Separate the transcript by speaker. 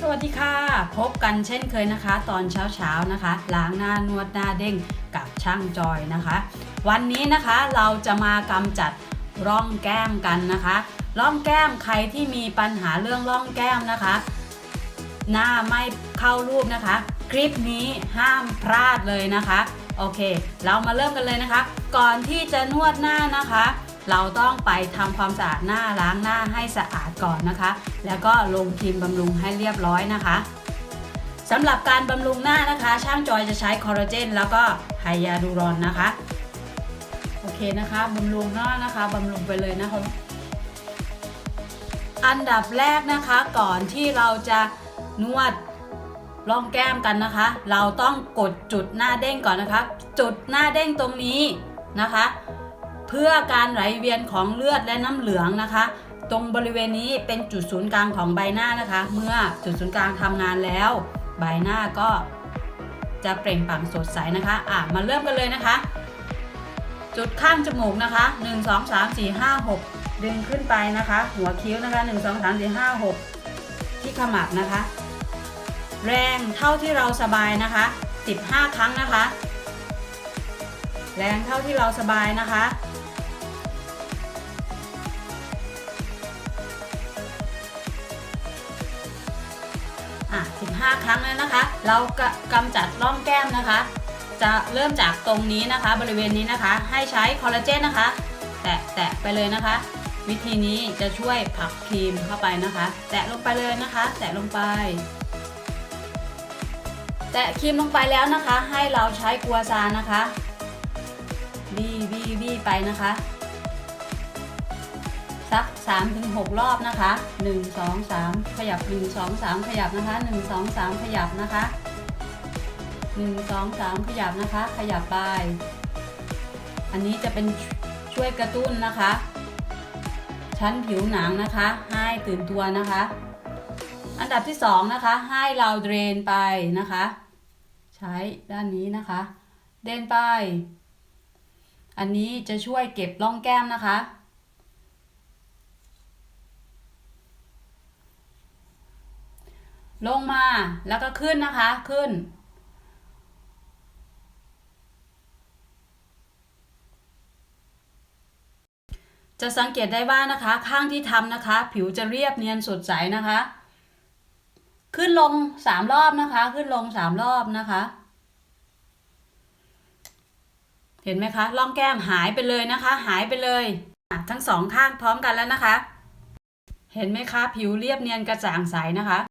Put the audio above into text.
Speaker 1: สวัสดีค่ะ พบกันเช่นเคยนะคะ ตอนเช้าๆนะคะ ล้างหน้านวดหน้าเด้งกับช่างจอยนะคะ วันนี้นะคะเราจะมากำจัดร่องแก้มกันนะคะ ร่องแก้มใครที่มีปัญหาเรื่องร่องแก้มนะคะ หน้าไม่เข้ารูปนะคะ คลิปนี้ห้ามพลาดเลยนะคะ โอเค เรามาเริ่มกันเลยนะคะ ก่อนที่จะนวดหน้านะคะ เราต้องไปทำความสะอาดหน้าล้างหน้าให้สะอาดก่อนนะคะ แล้วก็ลงครีมบำรุงให้เรียบร้อยนะคะสำหรับการบำรุงหน้านะคะ ช่างจอยจะใช้คอลลาเจนแล้วก็ไฮยาดูรอนนะคะโอเคนะคะบำรุงหน้านะคะบำรุงไปเลยนะคะอันดับแรกนะคะก่อนที่เราจะนวดร่องแก้มกันนะคะ เราต้องกดจุดหน้าเด้งก่อนนะคะ จุดหน้าเด้งตรงนี้นะคะ เพื่อการไหลเวียนของเลือดและน้ำเหลืองนะคะ ตรงบริเวณนี้เป็นจุดศูนย์กลางของใบหน้านะคะ เมื่อจุดศูนย์กลางทำงานแล้ว ใบหน้าก็จะเปล่งปลั่งสดใสนะคะ อะ มาเริ่มกันเลยนะคะ จุดข้างจมูกนะคะ 1 2 3 4 5 6 ดึงขึ้นไปนะคะ หัวคิ้วนะคะ 1 2 3 4 5 6 ที่ขมับนะคะ แรงเท่าที่เราสบายนะคะ 15 ครั้งนะคะ แรงเท่าที่เราสบายนะคะ อะ15 ครั้งแล้วนะคะ เรากกำจัดร่องแก้มนะคะ จะเริ่มจากตรงนี้นะคะ บริเวณนี้นะคะ ให้ใช้คอลลาเจนนะคะ แตะแตะไปเลยนะคะ วิธีนี้จะช่วยผลักครีมเข้าไปนะคะ แตะลงไปเลยนะคะ แตะลงไป แตะครีมลงไปแล้วนะคะ ให้เราใช้กัวซานะคะบีบีบีไปนะคะ สัก3-6รอบนะคะ 1 2 3 ขยับ 1 2 3 ขยับนะคะ 1 2 3 ขยับนะคะ 1 2 3 ขยับนะคะ ขยับไปอันนี้จะเป็นช่วยกระตุ้นนะคะ ชั้นผิวหนังนะคะ ให้ตื่นตัวนะคะ อันดับที่2นะคะ ให้เราเดรนไปนะคะ ใช้ด้านนี้นะคะ เดนไป อันนี้จะช่วยเก็บร่องแก้มนะคะ ลงมาแล้วก็ขึ้นนะคะขึ้น จะสังเกตได้ว่านะคะ ข้างที่ทำนะคะ ผิวจะเรียบเนียนสดใสนะคะ ขึ้นลงสามรอบนะคะ ขึ้นลงสามรอบนะคะ เห็นไหมคะร่องแก้มหายไปเลยนะคะ หายไปเลยทั้งสองข้างพร้อมกันแล้วนะคะ เห็นไหมคะ ผิวเรียบเนียนกระจ่างใสนะคะ